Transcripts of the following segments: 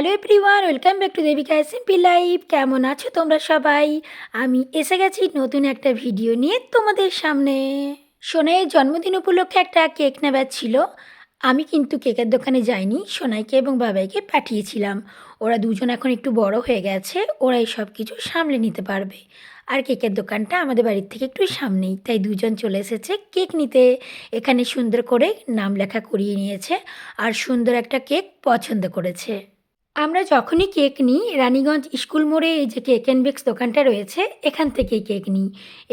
Hello everyone welcome back to Debika Simpy life কেমন আছো তোমরা সবাই? আমি এসে গেছি নতুন একটা ভিডিও নিয়ে তোমাদের সামনে। সোনাইয়ের জন্মদিন উপলক্ষে একটা কেক নেবার ছিল। আমি কিন্তু কেকের দোকানে যাইনি, সোনাইকে এবং বাবাইকে পাঠিয়েছিলাম। ওরা দুজন এখন একটু বড় হয়ে গেছে ওরা এই সব কিছু সামলে নিতে পারবে। আর কেকের দোকানটা আমাদের বাড়ির থেকে একটু সামনেই, তাই দুজন চলে এসেছে কেক নিতে। এখানে সুন্দর করে নাম লেখা করিয়ে নিয়েছে, আর সুন্দর একটা কেক পছন্দ করেছে। আমরা যখনই কেক নিই, রানীগঞ্জ স্কুল মোড়ে এই যে কেক অ্যান্ড বেক্স দোকানটা রয়েছে, এখান থেকেই কেক নিই।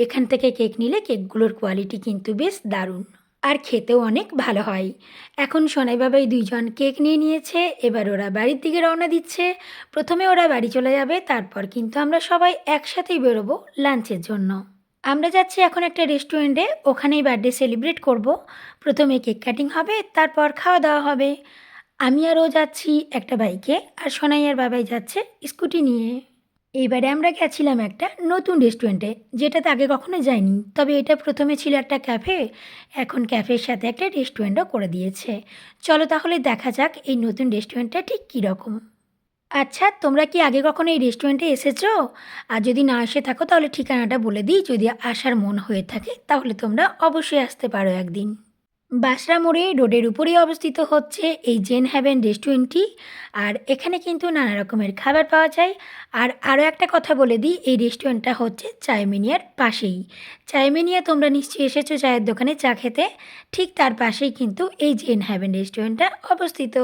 এখান থেকে কেক নিলে কেকগুলোর কোয়ালিটি কিন্তু বেশ দারুণ আর খেতেও অনেক ভালো হয়। এখন সোনাই বাবাই দুইজন কেক নিয়ে নিয়েছে, এবার ওরা বাড়ির দিকে রওনা দিচ্ছে। প্রথমে ওরা বাড়ি চলে যাবে, তারপর কিন্তু আমরা সবাই একসাথেই বেরোবো লাঞ্চের জন্য। আমরা যাচ্ছি এখন একটা রেস্টুরেন্টে, ওখানেই বার্থডে সেলিব্রেট করব। প্রথমে কেক কাটিং হবে, তারপর খাওয়া দাওয়া হবে। আমি আর ও যাচ্ছি একটা বাইকে আর সোনাই আর বাবাই যাচ্ছে স্কুটি নিয়ে। এইবারে আমরা গেছিলাম একটা নতুন রেস্টুরেন্টে, যেটাতে আগে কখনো যাইনি। তবে এটা প্রথমে ছিল একটা ক্যাফে, এখন ক্যাফের সাথে একটা রেস্টুরেন্টও করে দিয়েছে। চলো তাহলে দেখা যাক এই নতুন রেস্টুরেন্টটা ঠিক কীরকম। আচ্ছা তোমরা কি আগে কখনো এই রেস্টুরেন্টে এসেছ? আর যদি না এসে থাকো, তাহলে ঠিকানাটা বলে দিই। যদি আসার মন হয়ে থাকে, তাহলে তোমরা অবশ্যই আসতে পারো একদিন। বাসরা মোড়ে রোডের উপরেই অবস্থিত হচ্ছে এই জেন হ্যাভেন রেস্টুরেন্টটি। আর এখানে কিন্তু নানা রকমের খাবার পাওয়া যায়। আর আরও একটা কথা বলে দিই, এই রেস্টুরেন্টটা হচ্ছে চায়মিনিয়ার পাশেই। চায়মিনিয়া তোমরা নিশ্চয়ই এসেছ চায়ের দোকানে চা খেতে। ঠিক তার পাশেই কিন্তু এই জেন হ্যাভেন রেস্টুরেন্টটা অবস্থিত।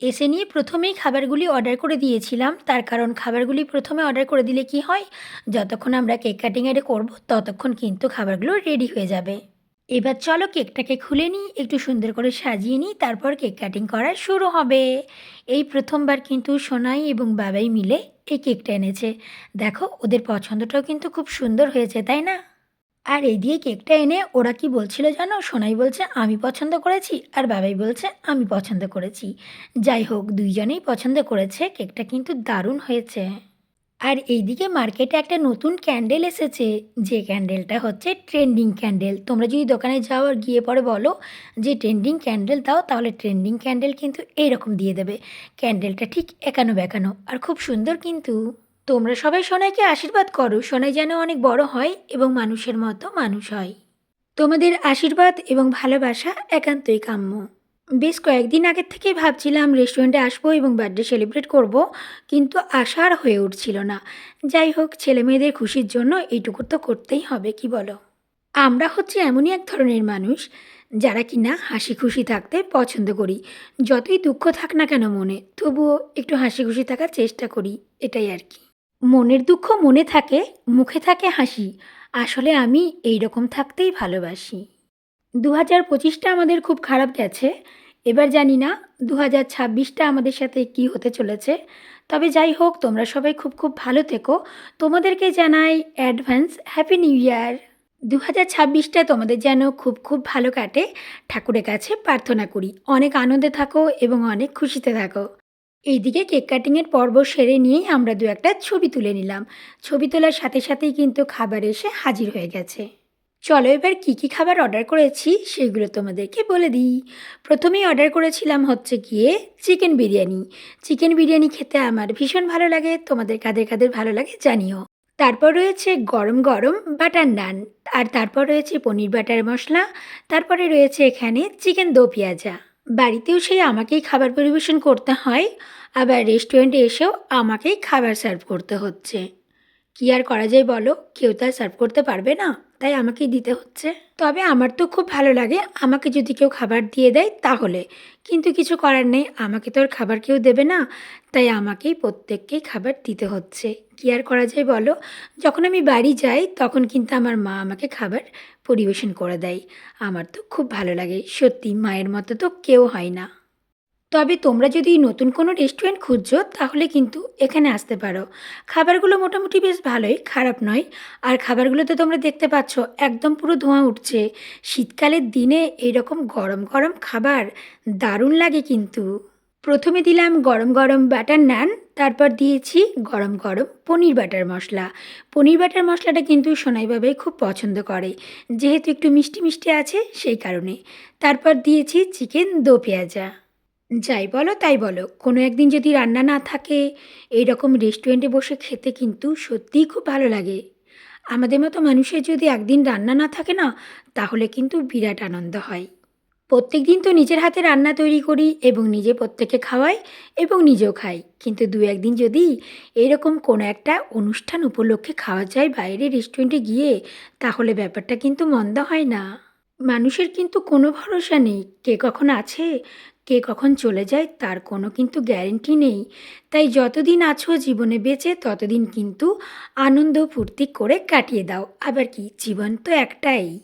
এসে নিয়ে প্রথমেই খাবারগুলি অর্ডার করে দিয়েছিলাম। তার কারণ খাবারগুলি প্রথমে অর্ডার করে দিলে কি হয়? যতক্ষণ আমরা কেক কাটিংয়ের করব, ততক্ষণ কিন্তু খাবারগুলো রেডি হয়ে যাবে। এবার চলো কেকটাকে খুলে নিই, একটু সুন্দর করে সাজিয়ে নিই, তারপর কেক কাটিং করা শুরু হবে। এই প্রথমবার কিন্তু সোনাই এবং বাবাই মিলে এই কেকটা এনেছে। দেখো, ওদের পছন্দটাও কিন্তু খুব সুন্দর হয়েছে, তাই না? আর এই দিয়ে কেকটা এনে ওরা কি বলছিল জানো? সোনাই বলছে, আমি পছন্দ করেছি, আর বাবাই বলছে, আমি পছন্দ করেছি। যাই হোক, দুইজনেই পছন্দ করেছে, কেকটা কিন্তু দারুণ হয়েছে। আর এইদিকে মার্কেটে একটা নতুন ক্যান্ডেল এসেছে, যে ক্যান্ডেলটা হচ্ছে ট্রেন্ডিং ক্যান্ডেল। তোমরা যদি দোকানে যাও আর গিয়ে পরে বলো যে ট্রেন্ডিং ক্যান্ডেল দাও, তাহলে ট্রেন্ডিং ক্যান্ডেল কিন্তু এইরকম দিয়ে দেবে। ক্যান্ডেলটা ঠিক একানো বেকানো, আর খুব সুন্দর কিন্তু। তোমরা সবাই সোনাইকে আশীর্বাদ করো, সোনাই যেন অনেক বড় হয় এবং মানুষের মতো মানুষ হয়। তোমাদের আশীর্বাদ এবং ভালোবাসা একান্তই কাম্য। বেশ কয়েকদিন আগের থেকেই ভাবছিলাম রেস্টুরেন্টে আসব এবং বার্থডে সেলিব্রেট করব, কিন্তু আশা আর হয়ে উঠছিল না। যাই হোক, ছেলে মেয়েদের খুশির জন্য এইটুকু তো করতেই হবে, কি বলো? আমরা হচ্ছে এমনই এক ধরনের মানুষ, যারা কি না হাসি খুশি থাকতে পছন্দ করি। যতই দুঃখ থাক না কেন মনে, তবুও একটু হাসি খুশি থাকার চেষ্টা করি, এটাই আর কি। মনের দুঃখ মনে থাকে, মুখে থাকে হাসি। আসলে আমি এই রকম থাকতেই ভালোবাসি। দু হাজার পঁচিশটা আমাদের খুব খারাপ গেছে এবার জানি না দু হাজার ছাব্বিশটা আমাদের সাথে কি হতে চলেছে। তবে যাই হোক, তোমরা সবাই খুব খুব ভালো থেকো। তোমাদেরকে জানাই অ্যাডভান্স, হ্যাপি নিউ ইয়ার। দু হাজার ছাব্বিশটা তোমাদের যেন খুব খুব ভালো কাটে। ঠাকুরের কাছে প্রার্থনা করি, অনেক আনন্দে থাকো এবং অনেক খুশিতে থাকো। এইদিকে কেক কাটিংয়ের পর্ব সেরে নিয়েই আমরা দু একটা ছবি তুলে নিলাম। ছবি তোলার সাথে সাথেই কিন্তু খাবার এসে হাজির হয়ে গেছে। চলো এবার কী কী খাবার অর্ডার করেছি সেগুলো তোমাদেরকে বলে দিই। প্রথমেই অর্ডার করেছিলাম হচ্ছে গিয়ে চিকেন বিরিয়ানি। চিকেন বিরিয়ানি খেতে আমার ভীষণ ভালো লাগে, তোমাদের কাদের কাদের ভালো লাগে জানিও। তারপর রয়েছে গরম গরম বাটার নান আর তারপর রয়েছে পনির বাটার মশলা, তারপরে রয়েছে এখানে চিকেন দো পেঁয়াজা। বাড়িতেও সেই আমাকেই খাবার পরিবেশন করতে হয়, আবার রেস্টুরেন্টে এসেও আমাকেই খাবার সার্ভ করতে হচ্ছে। কী আর করা যায় বলো? কেউ তো আর সার্ভ করতে পারবে না। তাই আমাকেই দিতে হচ্ছে। তবে আমার তো খুব ভালো লাগে। আমাকে যদি কেউ খাবার দিয়ে দেয়, তাহলে। কিন্তু কিছু করার নেই। আমাকে তো আর খাবার কেউ দেবে না। তাই আমাকেই প্রত্যেককেই খাবার দিতে হচ্ছে। কী আর করা যায় বলো? যখন আমি বাড়ি যাই, তখন কিন্তু আমার মা আমাকে খাবার পরিবেশন করে দেয়। আমার তো খুব ভালো লাগে। সত্যি, মায়ের মতো তো কেউ হয় না। তবে তোমরা যদি নতুন কোনো রেস্টুরেন্ট খুঁজছো, তাহলে কিন্তু এখানে আসতে পারো। খাবারগুলো মোটামুটি বেশ ভালোই, খারাপ নয়। আর খাবারগুলো তো তোমরা দেখতে পাচ্ছ, একদম পুরো ধোঁয়া উঠছে। শীতকালের দিনে এইরকম গরম গরম খাবার দারুণ লাগে কিন্তু। প্রথমে দিলাম গরম গরম বাটার নান, তারপর দিয়েছি গরম গরম পনির বাটার মশলা। পনির বাটার মশলাটা কিন্তু সোনাইবাবে খুব পছন্দ করে। যেহেতু একটু মিষ্টি মিষ্টি আছে, সেই কারণে। তারপর দিয়েছি চিকেন দো পেঁয়াজা। যাই বলো, তাই বলো। কোনো একদিন যদি রান্না না থাকে এই রকম রেস্টুরেন্টে বসে খেতে কিন্তু সত্যিই খুব ভালো লাগে। আমাদের মতো মানুষের যদি একদিন রান্না না থাকে না, তাহলে কিন্তু বিরাট আনন্দ হয়। প্রত্যেক দিন তো নিজের হাতে রান্না তৈরি করি এবং নিজে প্রত্যেকে খাওয়াই এবং নিজেও খাই। কিন্তু দু একদিন যদি এরকম কোনো একটা অনুষ্ঠান উপলক্ষে খাওয়া যায় বাইরে রেস্টুরেন্টে গিয়ে, তাহলে ব্যাপারটা কিন্তু মন্দ হয় না। মানুষের কিন্তু কোনো ভরসা নেই। কে কখন আছে কে কখন চলে যায় তার কোনো কিন্তু গ্যারেন্টি নেই। তাই যতদিন আছো জীবনে বেঁচে, ততদিন কিন্তু আনন্দ ফুর্তি করে কাটিয়ে দাও। আবার কি, জীবন তো একটাই।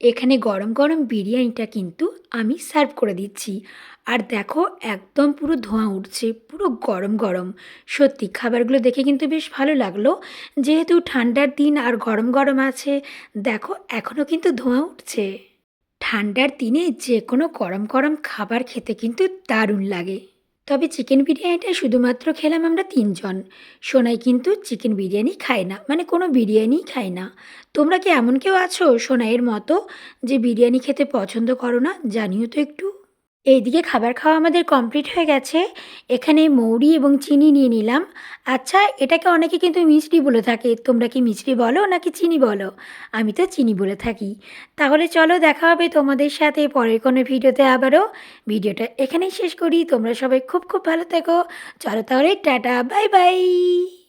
এখানে গরম গরম বিরিয়ানিটা কিন্তু আমি সার্ভ করে দিচ্ছি। আর দেখো, একদম পুরো ধোঁয়া উঠছে, পুরো গরম গরম। সত্যি, খাবারগুলো দেখে কিন্তু বেশ ভালো লাগল। যেহেতু ঠান্ডার দিন আর গরম গরম আছে, দেখো, এখনও কিন্তু ধোঁয়া উঠছে। ঠান্ডার দিনে যে কোনো গরম গরম খাবার খেতে কিন্তু দারুণ লাগে। তবে চিকেন বিরিয়ানিটা শুধুমাত্র খেলাম আমরা তিনজন। সোনাই কিন্তু চিকেন বিরিয়ানি খায় না মানে কোনো বিরিয়ানি খায় না। তোমরা কি এমন কেউ আছো সোনাইয়ের মতো যে বিরিয়ানি খেতে পছন্দ করো না? জানিও তো একটু। এইদিকে খাবার খাওয়া আমাদের কমপ্লিট হয়ে গেছে। এখানে মৌরি এবং চিনি নিয়ে নিলাম। আচ্ছা এটাকে অনেকে কিন্তু মিষ্টি বলে থাকে। তোমরা কি মিষ্টি বলো নাকি চিনি বলো? আমি তো চিনি বলে থাকি। তাহলে চলো দেখা হবে তোমাদের সাথে পরের কোনো ভিডিওতে আবারও। ভিডিওটা এখানেই শেষ করি। তোমরা সবাই খুব খুব ভালো থেকো। চলো তাহলে টাটা, বাই বাই।